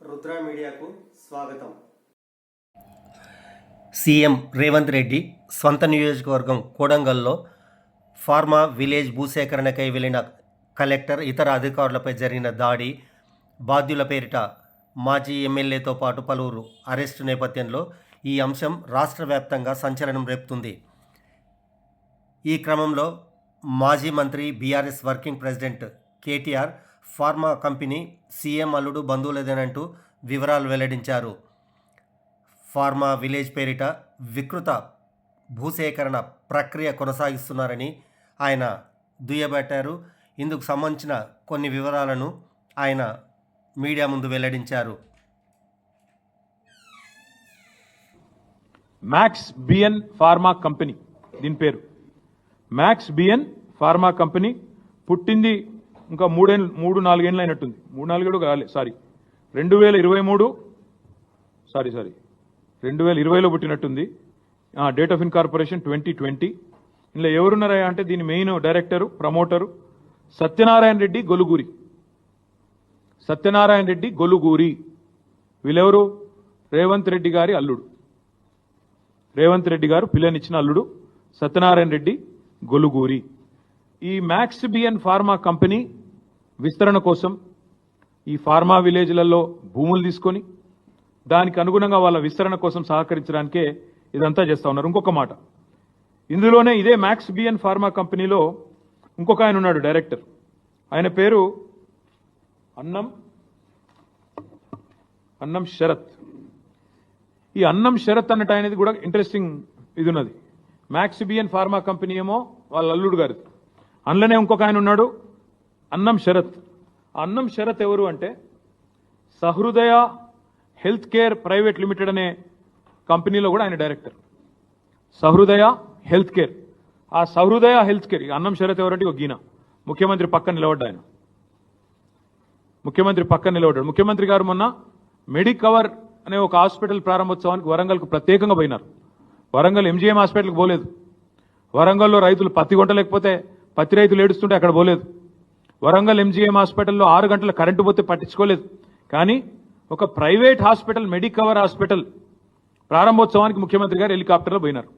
రుద్ర మీడియాకు స్వాగతం. సీఎం రేవంత్ రెడ్డి స్వంత నియోజకవర్గం కోడంగల్లో ఫార్మా విలేజ్ భూసేకరణకై వెళ్ళిన కలెక్టర్ ఇతర అధికారులపై జరిగిన దాడి బాధ్యుల పేరిట మాజీ ఎమ్మెల్యేతో పాటు పలువురు అరెస్టు నేపథ్యంలో ఈ అంశం రాష్ట్ర వ్యాప్తంగా సంచలనం రేపుతుంది. ఈ క్రమంలో మాజీ మంత్రి BRS working president KTR pharma company CM అల్లుడు బంధువులేదేనంటూ వివరాలు వెల్లడించారు. ఫార్మా విలేజ్ పేరిట వికృత భూసేకరణ ప్రక్రియ కొనసాగిస్తున్నారని ఆయన దుయ్యబట్టారు. ఇందుకు సంబంధించిన కొన్ని వివరాలను ఆయన మీడియా ముందు వెల్లడించారు. మ్యాక్స్ బిఎన్ ఫార్మా కంపెనీ దీని పేరు. మ్యాక్స్ బిఎన్ ఫార్మా కంపెనీ పుట్టింది ఇంకా మూడేళ్ళు మూడు నాలుగేళ్ళు అయినట్టుంది. మూడు నాలుగేళ్ళు కాలే సారీ రెండు వేల ఇరవై మూడు సారీ సారీ రెండు వేల ఇరవైలో పుట్టినట్టుంది. Date of incorporation twenty twenty ఇందులో ఎవరున్నారా అంటే దీని main director promoter Satyanarayana Reddy Goluguri. Satyanarayana Reddy Goluguri. వీళ్ళెవరు? రేవంత్ రెడ్డి గారి అల్లుడు. రేవంత్ రెడ్డి గారు పిల్లనిచ్చిన అల్లుడు సత్యనారాయణ రెడ్డి. గొలుగూరి. ఈ మ్యాక్స్ బిఎన్ ఫార్మా కంపెనీ విస్తరణ కోసం ఈ ఫార్మా విలేజ్లలో భూములు తీసుకొని దానికి అనుగుణంగా వాళ్ళ విస్తరణ కోసం సహకరించడానికే ఇదంతా చేస్తా ఉన్నారు. ఇంకొక మాట. ఇందులోనే ఇదే మ్యాక్స్ బిఎన్ ఫార్మా కంపెనీలో ఇంకొక ఆయన ఉన్నాడు డైరెక్టర్. ఆయన పేరు అన్నం అన్నం శరత్. ఈ అన్నం శరత్ అన్నట్టు అనేది కూడా ఇంట్రెస్టింగ్ ఇది ఉన్నది. మ్యాక్స్ బిఎన్ ఫార్మా కంపెనీ ఏమో వాళ్ళ అల్లుడు గారిది. అందులోనే ఇంకొక ఆయన ఉన్నాడు అన్నం శరత్. ఆ అన్నం శరత్ ఎవరు అంటే Sahrudaya health care private limited అనే కంపెనీలో కూడా ఆయన డైరెక్టర్. సహృదయ health care. ఆ సహృదయ హెల్త్ కేర్ ఈ అన్నం శరత్ ఎవరంటే ఒక గీన. ముఖ్యమంత్రి పక్కన నిలబడ్డా ఆయన. ముఖ్యమంత్రి పక్కన నిలబడ్డాడు. ముఖ్యమంత్రి గారు మొన్న మెడికవర్ అనే ఒక హాస్పిటల్ ప్రారంభోత్సవానికి వరంగల్కు ప్రత్యేకంగా పోయినారు. వరంగల్ ఎంజీఎం హాస్పిటల్కి పోలేదు. వరంగల్లో రైతులు పత్తి కొంటలేకపోతే పత్తి రైతులు ఏడుస్తుంటే అక్కడ పోలేదు. వరంగల్ ఎంజీఎం హాస్పిటల్లో ఆరు గంటల కరెంటు పోతే పట్టించుకోలేదు. కానీ ఒక ప్రైవేట్ హాస్పిటల్ మెడికవర్ హాస్పిటల్ ప్రారంభోత్సవానికి ముఖ్యమంత్రి గారు హెలికాప్టర్లో పోయినారు.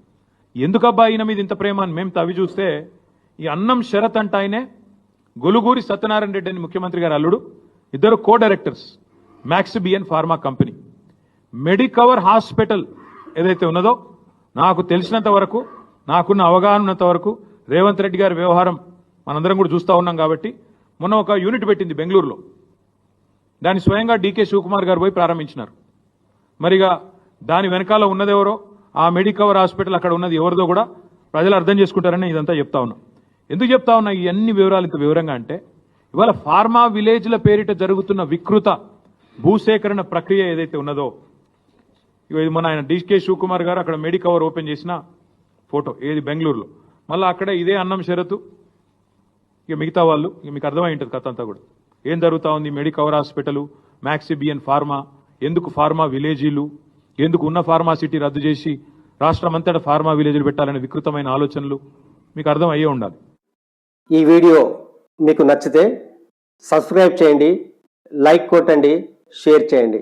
ఎందుకబ్బా ఈయన మీద ఇంత ప్రేమ అని మేము తవ్వి చూస్తే ఈ అన్నం శరత్ అంట ఆయనే గొలుగూరి సత్యనారాయణ రెడ్డి అని ముఖ్యమంత్రి గారు అల్లుడు ఇద్దరు co directors Maxibion pharma company. Medicover hospital ఏదైతే ఉన్నదో నాకు తెలిసినంత వరకు నాకున్న అవగాహన ఉన్నంత వరకు రేవంత్ రెడ్డి గారి వ్యవహారం మనందరం కూడా చూస్తూ ఉన్నాం కాబట్టి మొన్న ఒక యూనిట్ పెట్టింది బెంగళూరులో. దాన్ని స్వయంగా డీకే శివకుమార్ గారు పోయి ప్రారంభించినారు. మరిగా దాని వెనకాల ఉన్నదెవరో ఆ మెడికవర్ హాస్పిటల్ అక్కడ ఉన్నది ఎవరిదో కూడా ప్రజలు అర్థం చేసుకుంటారని ఇదంతా చెప్తా ఉన్నా. ఎందుకు చెప్తా ఉన్నా ఈ అన్ని వివరాలు ఇంత వివరంగా అంటే ఇవాళ ఫార్మా విలేజ్ల పేరిట జరుగుతున్న వికృత భూసేకరణ ప్రక్రియ ఏదైతే ఉన్నదో ఇది మన ఆయన డీకే శివకుమార్ గారు అక్కడ మెడికవర్ ఓపెన్ చేసిన ఫోటో ఏది బెంగళూరులో. మళ్ళీ అక్కడ ఇదే అన్నం షరతు. ఇక మిగతా వాళ్ళు ఇక మీకు అర్థమై ఉంటుంది కథ అంతా కూడా. ఏం జరుగుతూ ఉంది? మెడికవర్ హాస్పిటల్ మ్యాక్సిబియన్ ఫార్మా ఎందుకు ఫార్మా విలేజీలు ఎందుకు ఉన్న ఫార్మాసిటీ రద్దు చేసి రాష్ట్రం అంతటా ఫార్మా విలేజీలు పెట్టాలనే వికృతమైన ఆలోచనలు మీకు అర్థం అయ్యే ఉండాలి. ఈ వీడియో మీకు నచ్చితే సబ్స్క్రైబ్ చేయండి లైక్ కొట్టండి షేర్ చేయండి.